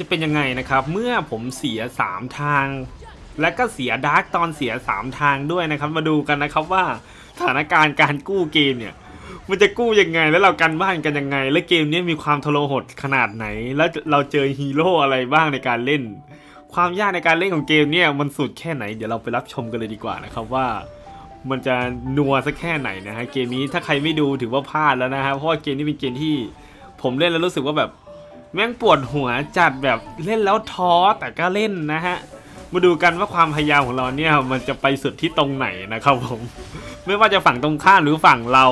จะเป็นยังไงนะครับ เมื่อผมเสีย 3 ทาง และก็เสียดาร์กตอนเสีย 3 ทางด้วยนะครับ มาดูกันนะครับว่าสถานการณ์การกู้เกมเนี่ยมันจะกู้ยังไงแล้วเรากันบ้านกันยังไง และเกมนี้มีความทรหดขนาดไหน แล้วเราเจอฮีโร่อะไรบ้างในการเล่น ความยากในการเล่นของเกมเนี่ยมันสุดแค่ไหน เดี๋ยวเราไปรับชมกันเลยดีกว่านะครับว่า มันจะนัวสักแค่ไหนนะฮะเกมนี้ถ้าใครไม่ดูถือว่าพลาดแล้วนะฮะเพราะว่าเกมนี้เป็นเกมที่ผมเล่นแล้วรู้สึกว่าแบบ แม่งปวดหัวจัดแบบเล่นแล้วท้อแต่ก็เล่นนะฮะ มาดูกันว่าความพยายามของเราเนี่ยมันจะไปสุดที่ตรงไหนนะครับผม ไม่ว่าจะฝั่งตรงข้ามหรือฝั่งเรา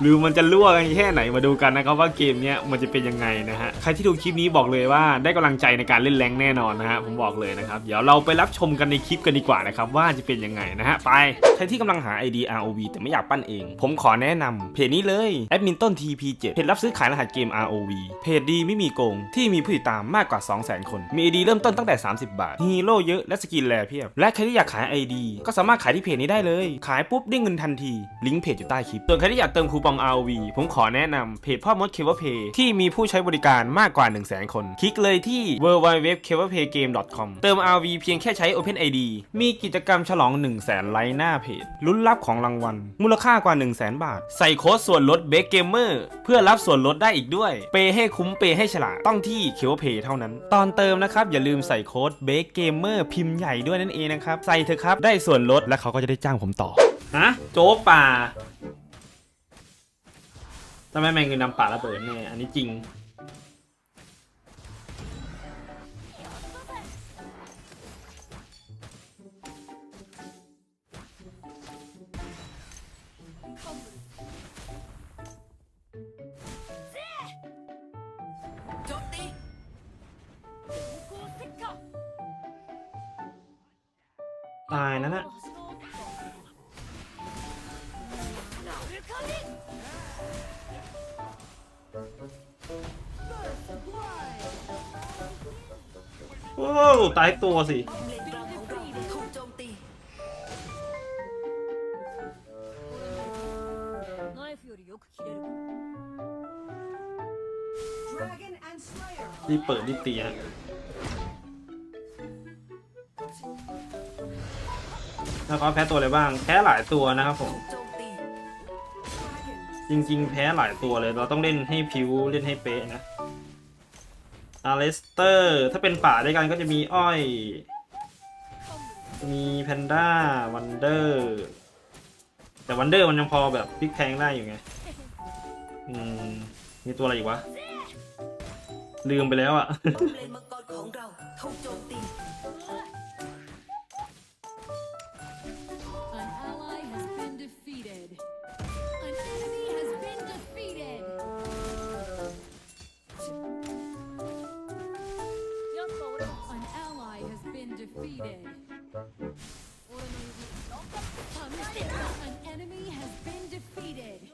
หรือมันจะรั่วกันแค่ไหนมาดูกันนะครับว่าเกมเนี้ยมันจะเป็นยังไงนะฮะใครที่ดูคลิปนี้บอกเลยว่าได้กำลังใจในการเล่นแรงแน่นอนนะฮะผมบอกเลยนะครับเดี๋ยวเราไปรับชมกันในคลิปกันดีกว่านะครับว่าจะเป็นยังไงนะฮะไปใครที่กำลังหา ID ROV แต่ไม่อยากปั้นเอง ผมขอแนะนำเพจนี้เลยแอดมินต้น TP7 เพจรับซื้อขายรหัสเกม ROV เพจดีไม่มีโกง ที่มีผู้ติดตามมากกว่า 200,000 คน มี ID เริ่มต้นตั้งแต่ 30 บาทฮีโร่เยอะและสกินแรเพียบ และใครที่อยากขาย ID ก็สามารถขายที่เพจนี้ได้เลย ขายปุ๊บได้เงินทันทีลิงก์เพจอยู่ใต้คลิปส่วนใครที่อยากเติมคูปอง RV ผมขอแนะนำเพจพ่อมดเคเบิลเพย์ที่มีผู้ใช้บริการมากกว่า 1 0 0 0 0 0 คน คลิกเลยที่ w w w c a b l e p a y g a m e c o m เติม RV เพียงแค่ใช้ OpenID มีกิจกรรมฉลอง 1 0 0 0 0แสนไลค์หน้าเพจลุ้นรับของรางวัล มูลค่ากว่า 1 0 0 0 0แสนบาท ใส่โค้ดส่วนลดเบ k เกมเมอร์เพื่อรับส่วนลดได้อีกด้วย เปย์ให้คุ้มเปย์ให้ฉลาดต้องที่ k e b l e p a y เท่านั้น ตอนเติมนะครับอย่าลืมใส่โค้ดเบ k เกมเมอร์พิมพ์ใหญ่ด้วยนั่นเองนะครับใส่เถอะครับได้ส่วนลดและเขาก็จะได้จ้างผมต่อฮะโจ๊กป่า ทำไม่แมงเงินนำป่าระเบิดเนี่ยอันนี้จริงโจมตีตายนั่นน่ะ อตายตัวสิ นี่เปิดนี่ตีฮะแล้วขาแพ้ตัวอะไรบ้าง แพ้หลายตัวนะครับผม จริงๆ แพ้หลายตัวเลย เราต้องเล่นให้ผิวเล่นให้เป๊ะนะ อาเลสเตอร์ ถ้าเป็นป่าด้วยกันก็จะมีอ้อย มีแพนด้าวันเดอร์แต่วันเดอร์มันยังพอแบบพลิกแพงได้อยู่ไง อืม มีตัวอะไรอีกวะ ลืมไปแล้วอะ่ะ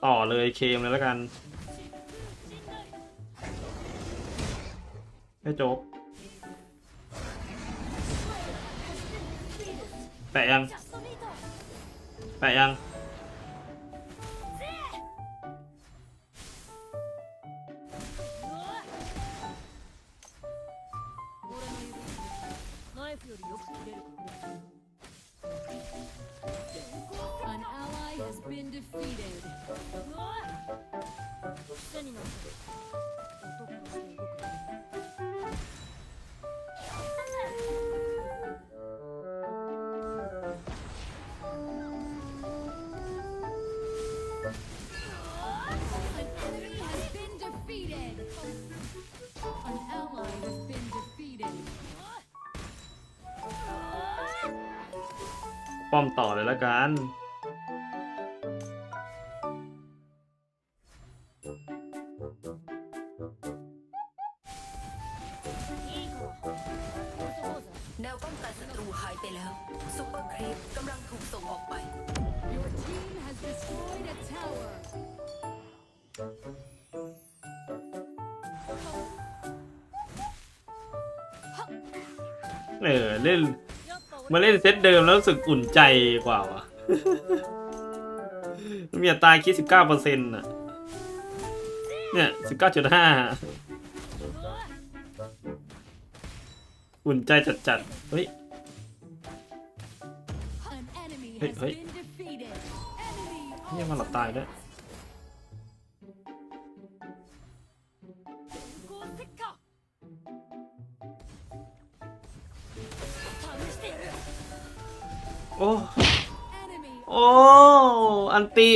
ต่อเลยเคมเลยแล้วกันไม่จบ แปะยัง แปะยัง ป้อมต่อเลยละกัน มาเล่นเซตเดิมแล้วรู้สึกอุ่นใจกว่าวะมีอัตราคิดสิบเก้าเปอร์เซ็นต์่ะ เนี่ยสิบเก้าจุดห้าอุ่นใจจัดๆเฮ้ย An enemy Hey, has hey. been defeated. Enemy เฮียมันหลับตายด้วย โอ้ โอ้ อันติ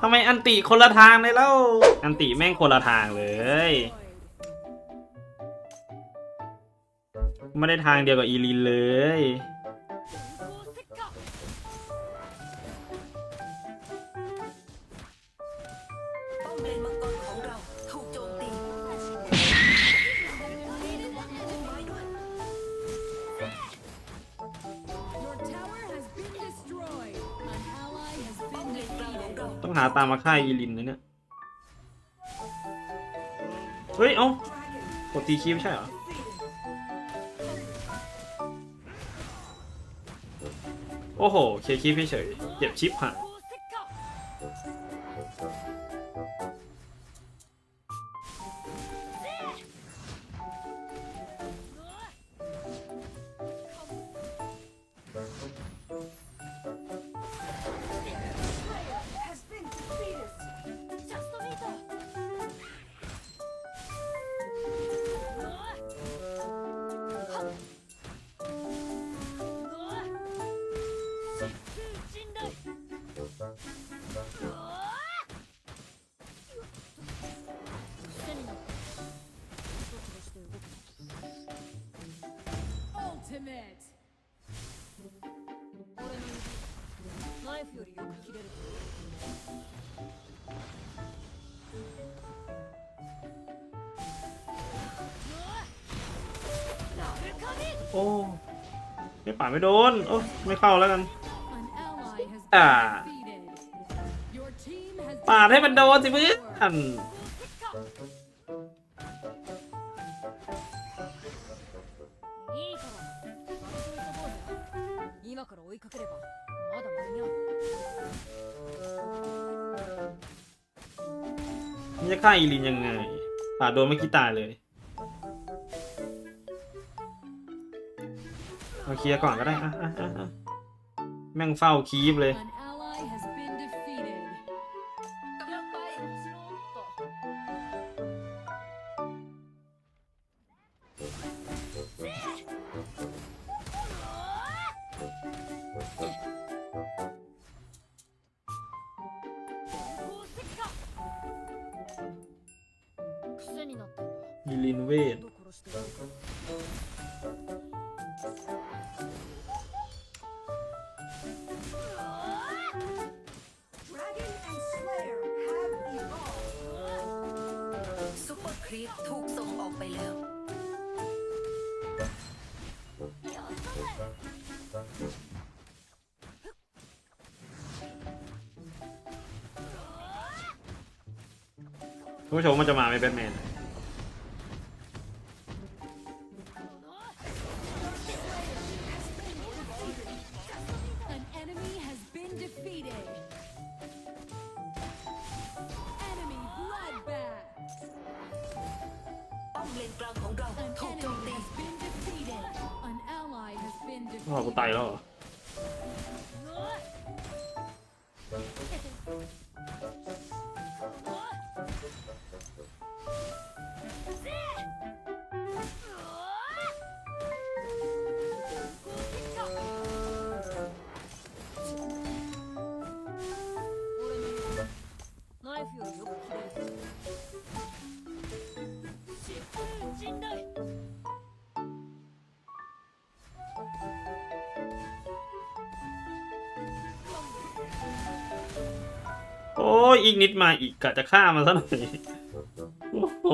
ทำไมอันติคนละทางเลยเล่า อันติแม่งคนละทางเลย ไม่ได้ทางเดียวกับอีลินเลย ตามมาค่ายอีลินนะเนี่ย เฮ้ย เอ้ากดตีคีย์ไม่ใช่เหรอ โอ้โห เคยร์คีย์เฉยเจ็บชิปหาย โอ้ไม่ป่าไม่โดน โอ้ไม่เข้าแล้วกันอ่าปาดให้มันโดนสิเพื่อนมันจะฆ่าอีลินยังไงปาดโดนไม่อกี้ตายเลย เคลียร์ก่อนก็ได้อะอะอะอะแม่งเฝ้าคีฟเลยยิลินเวท ผู้ชมมันจะมาไหมแบทแมน An enemy has been defeated. Enemy bloodbath. ป้อมเลนกลางของเรา An ถูกโจม enemy ตี has been defeated. An ally has been อ๋อกู defeated. ตายแล้วเหรอ มาอีกกะจะฆ่ามันซะหน่อย โอ้โห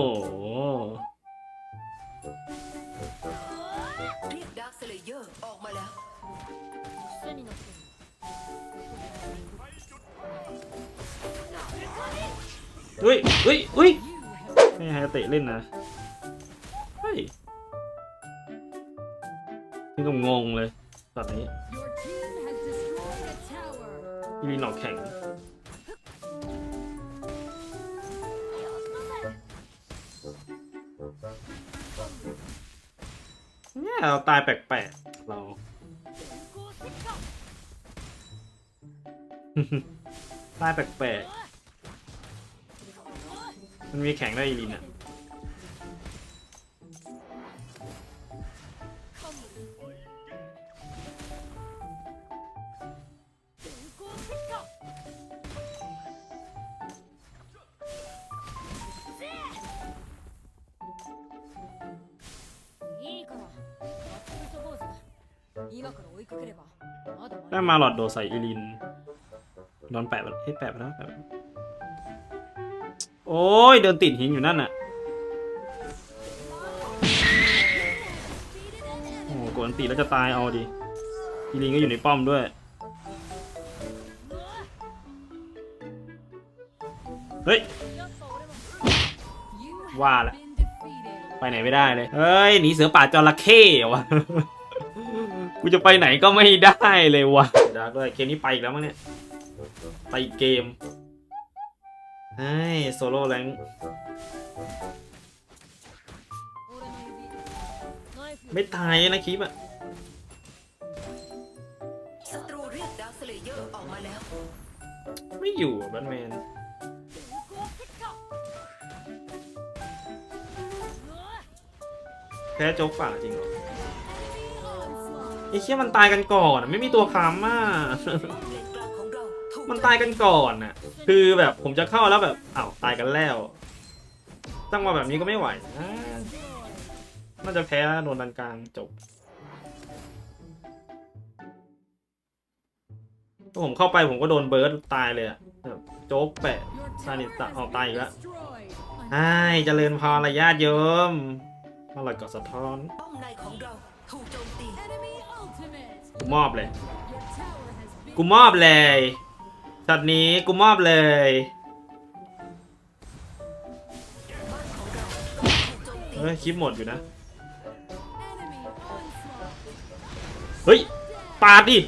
วุ้ยอุ้ยอุ้ยให้ฮเตะเล่นนะ เฮ้ย นี่ก็งงเลยแบบนี้ยิงหลอกแข่ง เราตายแปลกๆเรา ตายแปลกๆมันมีแข่งได้อีลินอะ ได้มาหลอดโดใส่อีลินโดนแปะไปเฮ้ยแปะไปแล้วแปะไปแล้วโอ้ยเดินติดหินอยู่นั่นน่ะโอ้โหกดอันติแล้วจะตายเอาดิอีลินก็อยู่ในป้อมด้วยเฮ้ยว่าละไปไหนไม่ได้เลย เฮ้ยหนีเสือป่าจระเข้อวะ กูจะไปไหนก็ไม่ได้เลยวะดาร์กด้ยเกมนี้ไปแล้วมั้งเนี่ย ไปเกมไอ้โซโล่แรงไม่ตายนะคลิปอะไม่อยู่แบทแมนแพ้โจ๊กป่าจริงเหรอ อ้เชี่ยมันตายกันก่อนอะไม่มีตัวค้ำอะเลนกลามันตายกันก่อนน่ะ คือแบบผมจะเข้าแล้วแบบอ้าวตายกันแล้วจังหวะแบบนี้ก็ไม่ไหวนะน่าจะแพ้โดนดันกลางจบถ้าผมเข้าไปผมก็โดนเบิร์ดตายเลยอะแบบโจ๊กแปะ Your Tiny tower ta- has oh, been tay quá. destroyed. ใช่เจริญพรระยะโยมอร่อยกอดสะท้อน กูมอบเลย กูมอบเลยช็อตนี้กูมอบเลย เฮ้ยคลิปหมดอยู่นะ เฮ้ย ปาดดิ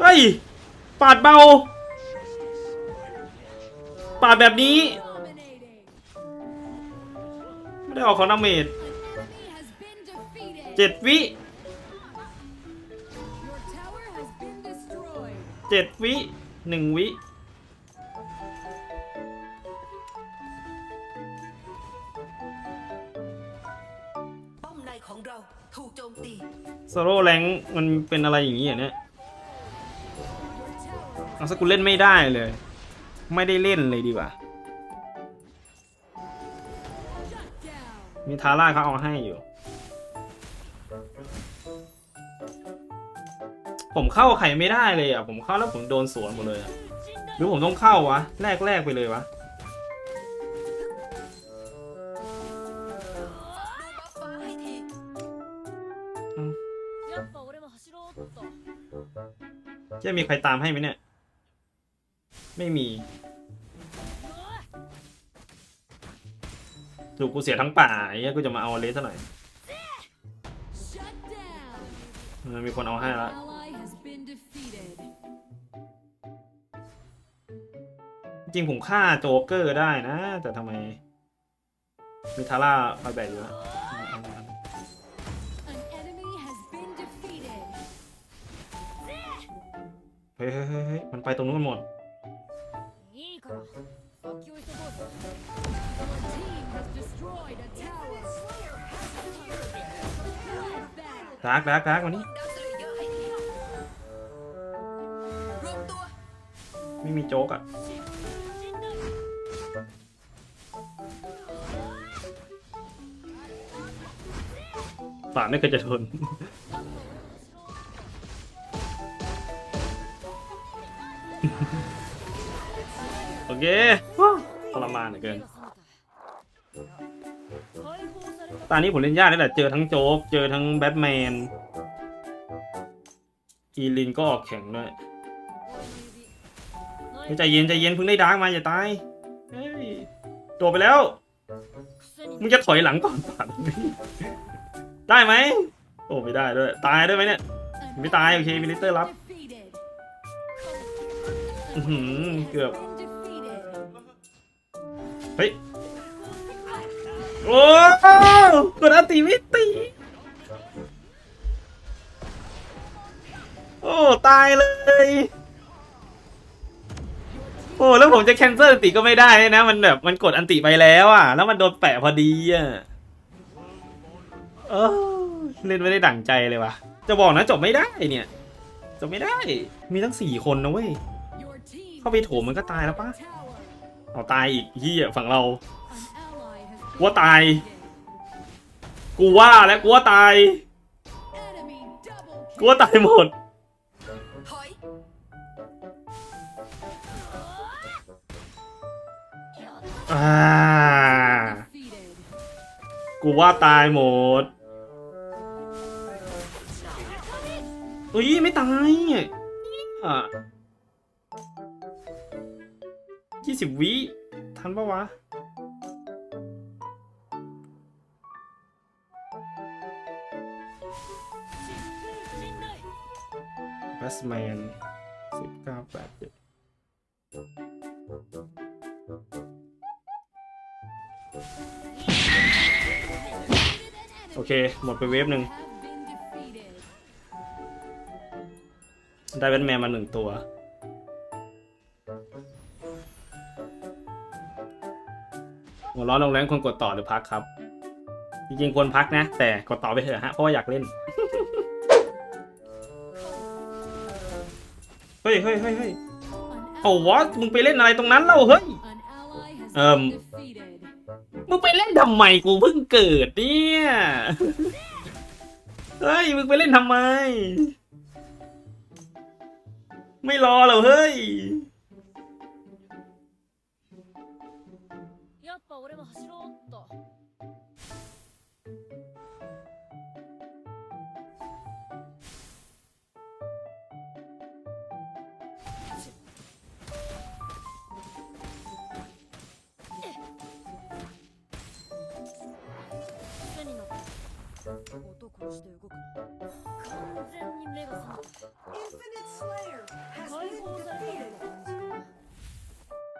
เฮ้ย ปาดเบา ปาดแบบนี้ ไม่ได้ออกของดาเมจ An enemy has been defeated. เจ็ดวิ เจ็ดวิหนึ่งวิป้อมในของเราถูกโจมตีโซโล่แรงมันเป็นอะไรอย่างนี้อะเนี่ย Your tower เอาสกุลเล่นไม่ได้เลย ไม่ได้เล่นเลยดีกว่า shut down. มีทาร่าเขาเอาให้อยู่ ผมเข้าใครไม่ได้เลยอะ ผมเข้าแล้วผมโดนสวนหมดเลยอะหรือผมต้องเข้าวะ แรกแรกไปเลยวะ จะมีใครตามให้ไหมเนี่ย ไม่มีถูกกูเสียทั้งป่าไอ้เนี่ยกูจะมาเอาเลสซะหน่อย มันมีคนเอาให้แล้ว จริงผมฆ่าโจ๊กเกอร์ได้นะ แต่ทำไมมีทาร่าไปแบกอยู่นะเฮ้ยๆมันไปตรงนู้นหมด ดาร์กดาร์กดาร์กวันนี้ ไม่มีโจ๊กอะ ป่าไม่เคยจะทน โอเคทรมานเหลือเกิน ตอนนี้ผมเล่นยากนี่แหละ เจอทั้งโจ๊ก เจอทั้งแบทแมน อีลินก็ออกแข่งด้วยใจเย็นใจเย็นเพิ่งได้ดาร์กมาอย่าตายโดดไปแล้ว มึงจะถอยหลังก่อนป่า ได้ไหมโอ้ไม่ได้ด้วย ตายด้วยไหมเนี่ย ไม่ตายโอเคมิลิเตอร์รับอื้อหือเกือบ เฮ้ย โอ้กดอันติไม่ตี โอ้ ตายเลย โอ้ แล้วผมจะแคนเซิลอันติก็ไม่ได้นะ มันแบบ มันกดอันติไปแล้วอะ แล้วมันโดนแปะพอดีอะ เออเล่นไม่ได้ดั่งใจเลยว่ะ จะบอกนะจบไม่ได้เนี่ย จบไม่ได้ มีทั้งสี่คนนะเว้ย เข้าไปโถมมันก็ตายแล้วปะเอาตายอีกเฮียฝั่งเรา An ally has กูว่า been ตาย กูว่าแล้วกูว่าตาย Enemy double กูว่าตายหมด อ่า กูว่าตายหมด เฮ้ยไม่ตายอะยี่สิบวิทันปะวะแบสแมนสิบเก้าแปดเจ็ดโอเค หมดไปเวฟหนึ่ง ได้แบทแมนมาหนึ่งตัว หัวเร้อนลงแรงควรกดต่อหรือพักครับ จริงๆควรพักนะ แต่กดต่อไปเถอะฮะ เพราะว่าอยากเล่น เฮ้ยเฮ้ยเฮ้ยเฮ้ย An โอ้ ally, วะมึงไปเล่นอะไรตรงนั้นเล่าเฮ้ย an ally has Um, been defeated. มึงไปเล่นทำไมกูเพิ่งเกิดเนี่ย เฮ้ย มึงไปเล่นทำไม ไม่รอเหรอเฮ้ย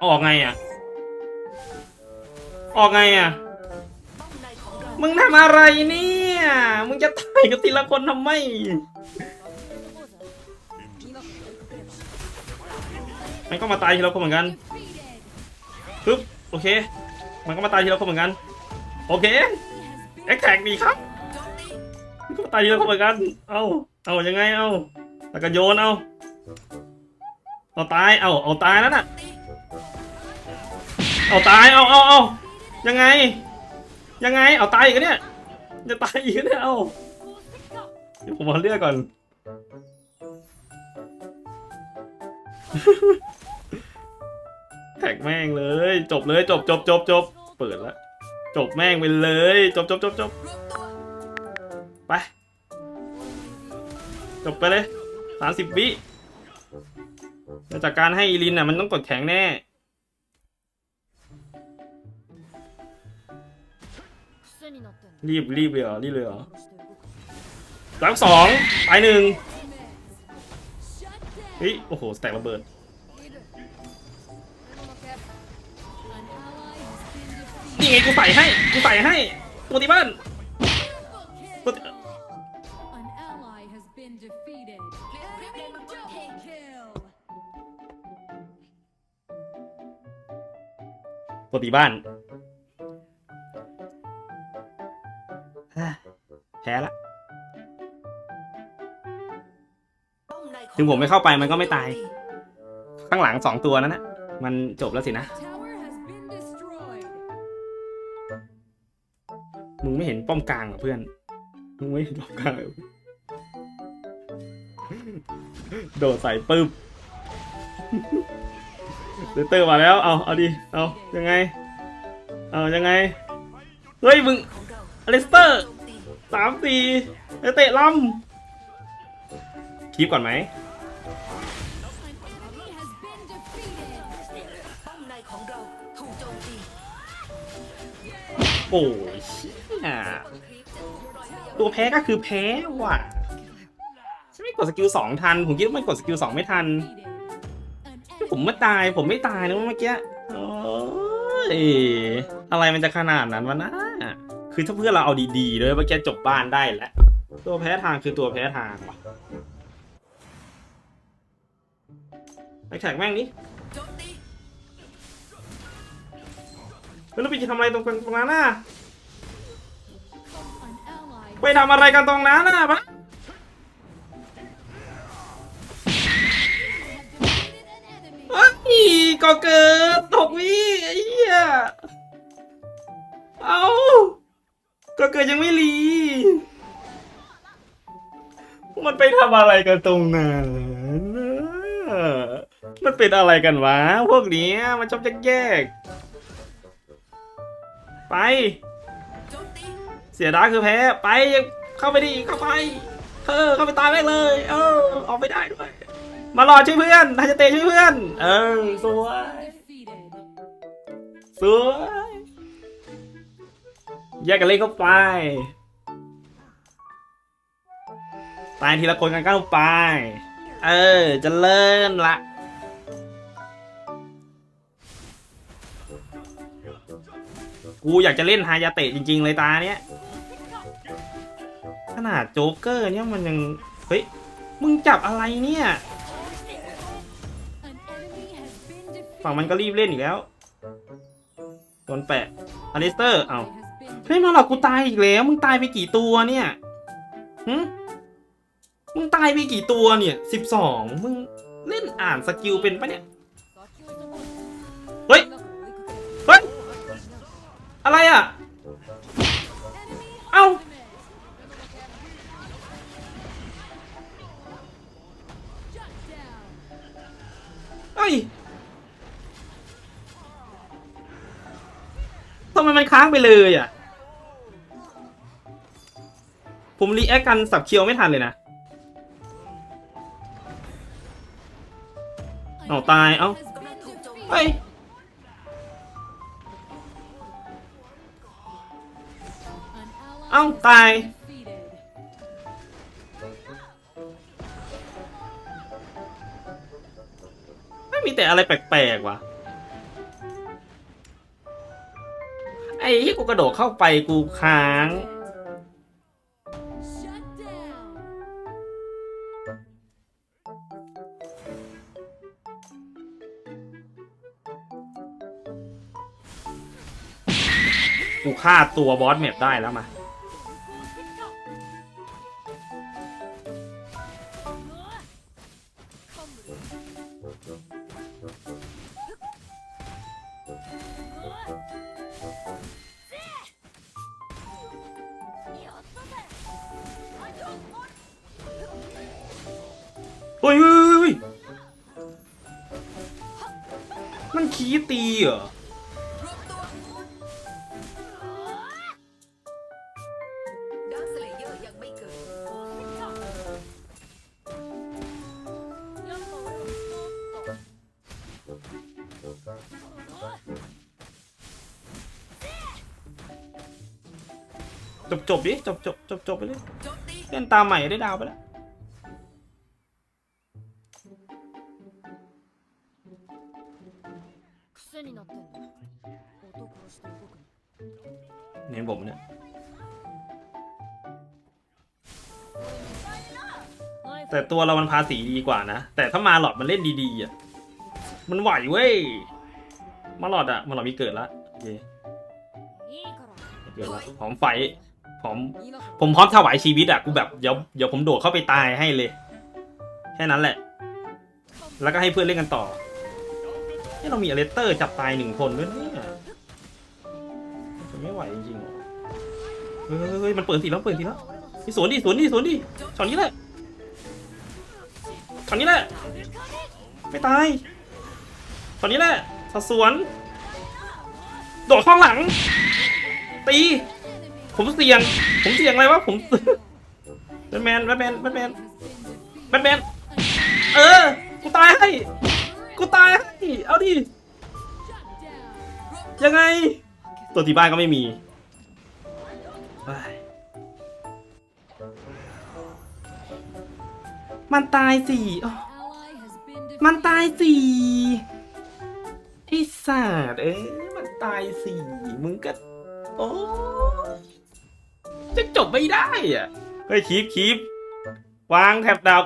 ออกไงอะ ออกไงอะ มึงทำอะไรเนี่ย มึงจะตายกับทีละคนทำไม มันก็มาตายทีละคนเหมือนกันปึ๊บโอเค มันก็มาตายทีละคนเหมือนกัน โอเค แอคแท็กดีครับ ก็ตายทีละเหมือนกัน เอาเอายังไง เอาแล้วก็โยน เอา เอาตาย เอา เอาตายแล้วน่ะ เอาตาย เอาเอาเอายังไง ยังไง เอาตายอีกแล้วเนี่ย จะตายอีกแล้วเนี่ยเอาเดี๋ยวผมเอาเลือกก่อน แท็กแม่งเลย จบเลย จบจบจบจบ เปิดแล้วจบแม่งไปเลย จบจบจบจบ ไป จบไปเลยสามสิบวิแต่จากการให้อีลินน่ะมันต้องกดแข็งแน่รีบรีบเลยเหรอรีบเลยเหรอรับสองตายหนึ่งเฮ้ยโอ้โหแตกระเบิดนี่ไงกูใส่ให้กูใส่ให้ตัวที่บ้านตัว ตัวตีบ้านอะแพ้ละป้อมในของถึงผมไม่เข้าไปมันก็ไม่ตาย ข้างหลังสองตัวนั้นนะมันจบแล้วสินะ Tower has been destroyed. มึงไม่เห็นป้อมกลางเหรอเพื่อน มึงไม่เห็นป้อมกลางเหรอโดดใส่ปึ๊บ เดเตอร์มาแล้ว เอาเอาดิ เอายังไง เอายังไง เฮ้ยมึงอเราอเลสเตอร์สามสี่เตะลำคีบก่อนไหมโอ้ยเชี่ยตัวแพ้ก็คือแพ้ว่ะฉันไม่กดสกิลสองทัน ผมคิดว่ามันกดสกิลสองไม่ทัน ผมไม่ตาย ผมไม่ตายนะเมื่อกี้โอ้ยอะไรมันจะขนาดนั้นวะนะคือถ้าเพื่อนเราเอาดีๆเลยเมื่อกี้จบบ้านได้แล้วตัวแพ้ทางคือตัวแพ้ทางว่ะไปแท็กแม่งนี่แล้วไปจะทำอะไรตรงตรงนั้นน่ะไปทำอะไรกันตรงนั้นน่ะปะ เฮ้ยก็เกิดตกวิไอ้เหี้ยเอาก็เกิดยังไม่รีมันไปทำอะไรกันตรงนั้นมันเป็นอะไรกันวะ พวกเนี้มันชอบแยกๆไป เสียดาคือแพ้ ไปเข้าไปดิเข้าไป เออเข้าไปตายแม่งเลย เออออกไม่ได้ด้วย มารอช่วยเพื่อนทาจะเตะช่วยเพื่อน เออสวยสวยแยกกันเล่นเข้าไป ตายทีละคนกันเข้าวไป เออ จะเริ่มละ กูอยากจะเล่นฮายาเตะจริง ๆ เลยตาเนี้ย ขนาดโจ๊กเกอร์เนี่ยมันยัง เฮ้ย มึงจับอะไรเนี่ย ฝั่งมันก็รีบเล่นอีกแล้วโดนแปะอลิสเตอร์เอ้า Has been เฮ้ยมาหลอกกูตายอีกแล้ว มึงตายไปกี่ตัวเนี่ยหึมึงตายไปกี่ตัวเนี่ยสิบสองมึงเล่นอ่านสกิลเป็นปะเนี่ยเฮ้ยเฮ้ยอะไรอะ แอคกันสับเคียวไม่ทันเลยนะเอาตาย เอ้าเฮ้ยเอ้าตาย ไม่มีแต่อะไรแปลกๆว่ะ ไอ้ที่กูกระโดดเข้าไปกูค้าง กูฆ่าตัวบอสแมปได้แล้วมา จบจบดิจบจบจบจบไปเลยเล่นตาใหม่ได้ดาวไปแล้วเนี่ผมเนี่ยแต่ตัวเรามันพาสีดีกว่านะ แต่ถ้ามาหลอดมันเล่นดีๆอะมันไหวเว้ยมาหลอดอะมาหลอดมีเกิดละโอเย่เกิดละหอมไฟ พมผมพร้อมถวายชีวิตอะกูแบบเดี๋ยวเดี๋ยวผมโดดเข้าไปตายให้เลย แค่นั้นแหละ แล้วก็ให้เพื่อนเล่นกันต่อให้เรามีอเลสเตอร์จับตายหนึ่งคนด้วยเนี่ยจะไม่ไหวจริงๆเฮ้ยมันเปิดสีแล้วเปิดสีแล้วนี่สวนดิสวนดิสวนดิช็อตนี้แหละช็อตนี้แหละ ไม่ตายช็อตนี้แหละสัสวน โดดข้างหลัง ตี ผมเสี่ยง ผมเสี่ยงอะไรวะ ผมแบทแมนแบทแมนแบทแมนแบทแมน เออ กูตายให้ กูตายให้ เอาดิ ยังไง ตัวที่บ้านก็ไม่มี มันตายสี่ มันตายสี่ไอ้สัตว์เอ้ยมันตายสี่ มึงก็ โอ้ จะจบไม่ได้อะเฮ้ยคีบคีบวางแถบดับ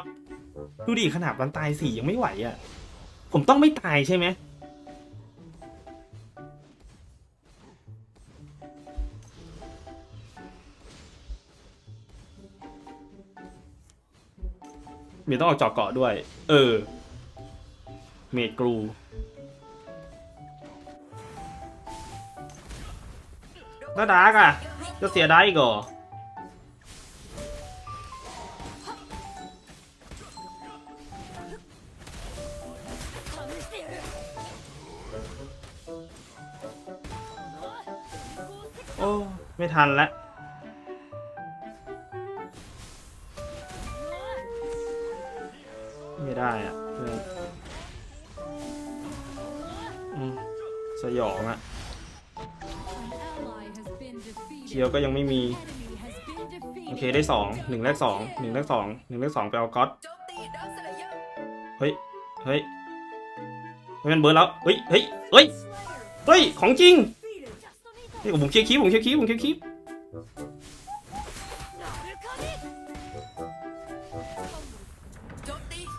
ดูดิขนาดวันตายสี่ยังไม่ไหวอะ ผมต้องไม่ตายใช่ไหมเมียต้องออกจอกเกาะด้วย เออ เมดกรู แล้วดาร์กอะ จะเสียได้อีกเหรอ ทันแล้วไม่ได้อะสยองอะเคียวก็ยังไม่มี โอเคได้สองหนึ่งแรกสองหนึ่งแรกสองหนึ่งแรกสองไปเอาก๊อตเฮ้ยเฮ้ยมันเบิร์ดแล้วเฮ้ยเฮ้ยเฮ้ยเฮ้ยของจริง นี่ผมเคลียร์คีบผมเคลียคีบผมเคลียคีบ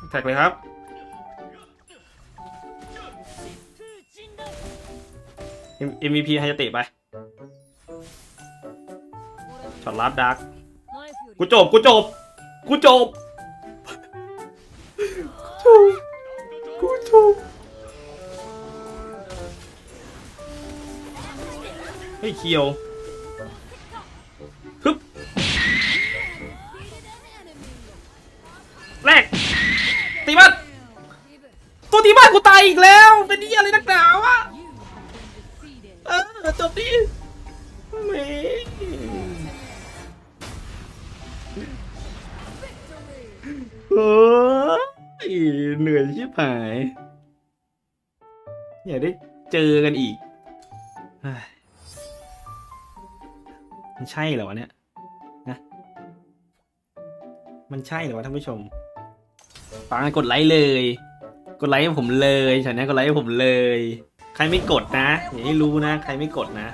แท็กเลยครับเอ็มวีพีไฮเตะไปช็อตลับดักกูจบกูจบกูจบ ฮ้ยเคียวฮึบแรกตีมันตัวตีบ้านกูตายอีกแล้ว เป็นนี่อะไรนักหนาวะเออจบดิเมโอ้ยเหนื่อยชิบหาย อย่าได้เจอกันอีก มันใช่เหรอวะเนี่ยนะมันใช่เหรอวะท่านผู้ชมปังกดไลค์เลย กดไลค์ให้ผมเลยฉันนี้กดไลค์ให้ผมเลย ใครไม่กดนะอย่าให้รู้นะ ใครไม่กดนะ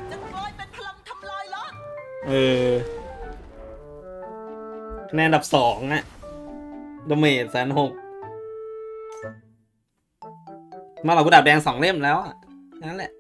เออคะแนนอันดับสองอะดเมจแสนหกมาเรากูดาบแดงสองเล่มแล้วอะนั่นแหละ